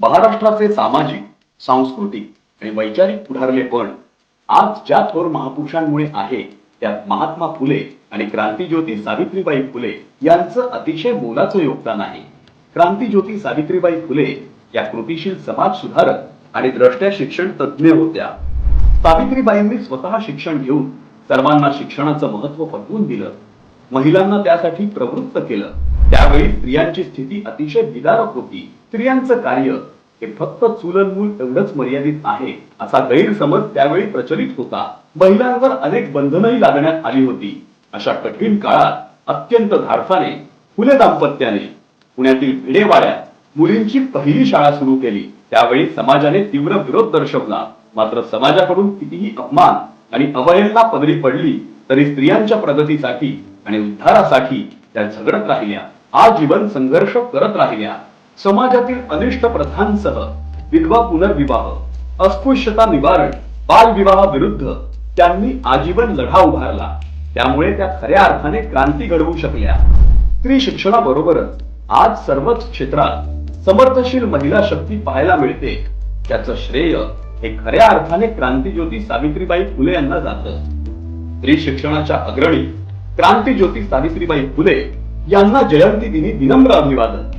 महाराष्ट्राचे सामाजिक सांस्कृतिक आणि वैचारिक पुढारलेपण आज ज्या थोर महापुरुषांमुळे आहे त्यात महात्मा फुले आणि क्रांतीज्योती सावित्रीबाई फुले यांचं अतिशय मोलाचं योगदान आहे. क्रांतीज्योती सावित्रीबाई फुले या कृतीशील समाज सुधारक आणि द्रष्ट्या शिक्षण तज्ज्ञ होत्या. सावित्रीबाईंनी स्वतः शिक्षण घेऊन सर्वांना शिक्षणाचं महत्त्व पटवून दिलं. महिलांना त्यासाठी प्रवृत्त केलं. त्यावेळी स्त्रियांची स्थिती अतिशय विदारक होती. स्त्रियांचं कार्य हे फक्त चुलनमूल एवढंच मर्यादित आहे असा गैरसमज त्यावेळी प्रचलित होता. महिलांवर अनेक बंधनही लागण्यात आली होती. अशा कठीण काळात अत्यंत धाडसाने फुले दाम्पत्याने पुण्यातील भिडेवाड्यात मुलींची पहिली शाळा सुरू केली. त्यावेळी समाजाने तीव्र विरोध दर्शवला. मात्र समाजाकडून कितीही अपमान आणि अवहेलना पदरी पडली तरी स्त्रियांच्या प्रगतीसाठी आणि उद्धारासाठी त्या झगडत राहिल्या. आजीवन संघर्ष करत राहिल्या. समाजातील अनिष्ट प्रथांसह विधवा पुनर्विवाह अस्पृश्यता निवारण बालविवाह विरुद्ध त्यांनी आजीवन लढा उभारला. त्यामुळे त्या खऱ्या अर्थाने क्रांती घडवू शकल्या. स्त्री शिक्षणाबरोबरच आज सर्वच क्षेत्रात समर्थशील महिला शक्ती पाहायला मिळते. त्याचं श्रेय हे खऱ्या अर्थाने क्रांतीज्योती सावित्रीबाई फुले यांना जात. स्त्री शिक्षणाच्या अग्रणी क्रांतीज्योती सावित्रीबाई फुले यांना जयंती दिनी विनम्र अभिवादन.